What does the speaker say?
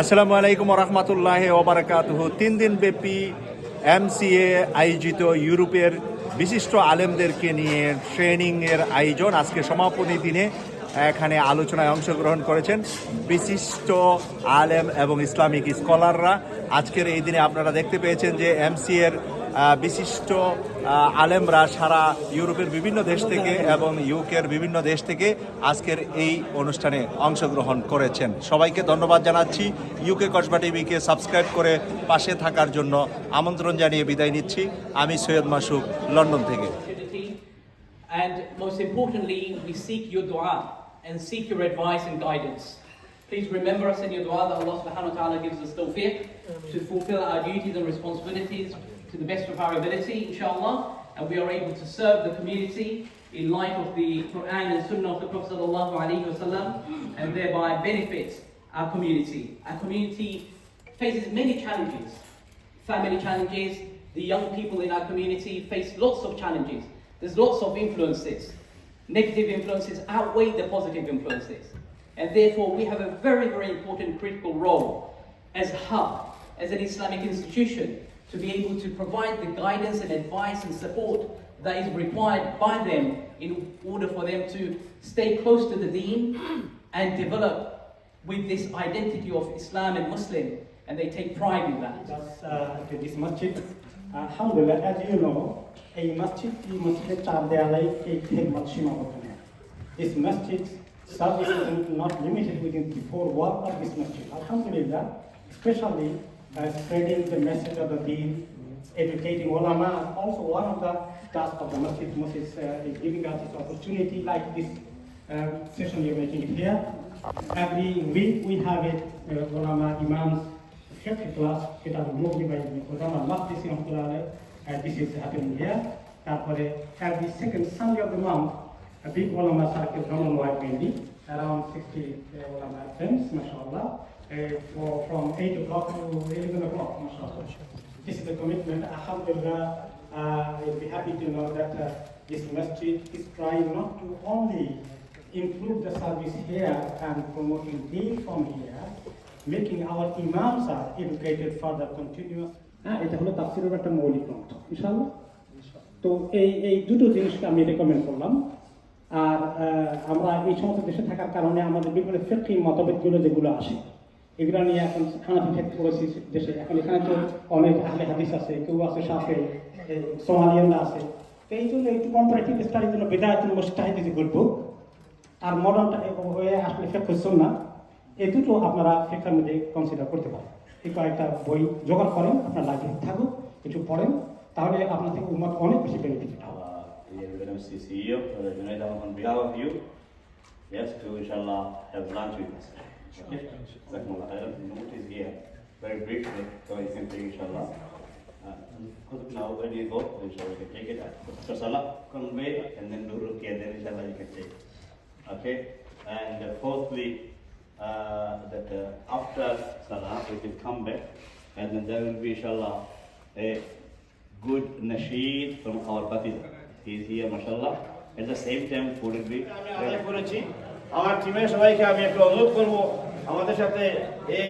আসসালামু আলাইকুম রহমতুল্লাহ ওবরাকাত তিন দিন ব্যাপী এমসিএ আয়োজিত ইউরোপের বিশিষ্ট আলেমদেরকে নিয়ে ট্রেনিংয়ের আয়োজন আজকে সমাপনী দিনে এখানে আলোচনায় অংশগ্রহণ করেছেন বিশিষ্ট আলেম এবং ইসলামিক স্কলাররা। আজকের এই দিনে আপনারা দেখতে পেয়েছেন যে এমসিএর বিশিষ্ট আলেমরা সারা ইউরোপের বিভিন্ন দেশ থেকে এবং ইউকের বিভিন্ন দেশ থেকে আজকের এই অনুষ্ঠানে অংশগ্রহণ করেছেন সবাইকে ধন্যবাদ জানাচ্ছি ইউকে কসবা টিভিকে সাবস্ক্রাইব করে পাশে থাকার জন্য আমন্ত্রণ জানিয়ে বিদায় নিচ্ছি আমি সৈয়দ মাসুক লন্ডন থেকে. And most importantly, we seek your dua and seek your advice and guidance. Please remember us in your dua that Allah subhanahu wa ta'ala gives us tawfiq to fulfill our duties and responsibilities to the best of our ability, inshallah. And we are able to serve the community in light of the Quran and Sunnah of the Prophet sallallahu alaihi wasallam and thereby benefit our community. Our community faces many challenges family challenges. The young people in our community face lots of challenges. There's lots of influences. Negative influences outweigh the positive influences. And therefore, we have a very, very important critical role as hub, as an Islamic institution, to be able to provide the guidance and advice and support that is required by them in order for them to stay close to the deen and develop with this identity of Islam and Muslim, and they take pride in that. That's uh, this masjid. Uh, alhamdulillah, as you know, a masjid, the masjid, they are like a masjid. This masjid service is not limited within the four walls of this masjid. Alhamdulillah, especially by spreading the message of the deen, educating ulama, also one of the tasks of the masjid, masjid uh, is giving us this opportunity like this um, session you're making here. Every week we have it, uh, ulama, imams, fiqh class, it has moved by ulama, masjid, and uh, this is happening here. Therefore, every second Sunday of the month, a big ulama circle come on white mainly, around 60 uh, ulama friends, mashallah, uh, for, from 8 o'clock to 11 o'clock, mashallah. This is the commitment. Alhamdulillah, uh, I'll be happy to know that uh, this masjid is trying not to only improve the service here and promoting deen from here, making our imams are educated further continuous. হ্যাঁ এটা হলো তাফসিরের একটা মৌলিক অংশ ইনশাআল্লাহ তো এই এই দুটো জিনিসকে আমি রেকমেন্ড করলাম আর আমরা এই সমস্ত দেশে থাকার কারণে আমাদের বিভিন্ন ফেকি মতভেদগুলো যেগুলো আসে, এগুলো নিয়ে এখন হানাফি ক্ষেত্রে করেছি দেশে। এখন এখানে তো অনেক আহলে হাদিস আছে, কেউ আছে সাফে সোমালিয়ানরা আছে। তো এই জন্য একটু কম্পারেটিভ স্টাডির জন্য বেদায়তুল মুস্তাহিদ করব আর মডার্নটা হয়ে আসলে ফেক হচ্ছেন না এই দুটো আপনারা ফেকার মধ্যে কনসিডার করতে পারেন। এই কয়েকটা বই জোগাড় করেন, আপনার লাইব্রেরি থাকুক, কিছু পড়েন, তাহলে আপনার থেকে উন্মত অনেক বেশি বেনিফিট হবে। Our dear MC CEO, uh, Junaid on behalf of you, yes, to inshallah have lunch with us. Okay? The note is here, very briefly, so you can take inshallah. Uh, now, do you go? Inshallah, you can take it. After Salah, convey, and then do ruqya, then inshallah you can take. Okay? And uh, fourthly, uh, that uh, after Salah, we will come back, and then there will be inshallah a good nasheed from our Patid. He is here, mashallah. At the same time, food will be. আমি আগে করেছি আমার টিমের সবাইকে আমি একটা অনুরোধ করব আমাদের সাথে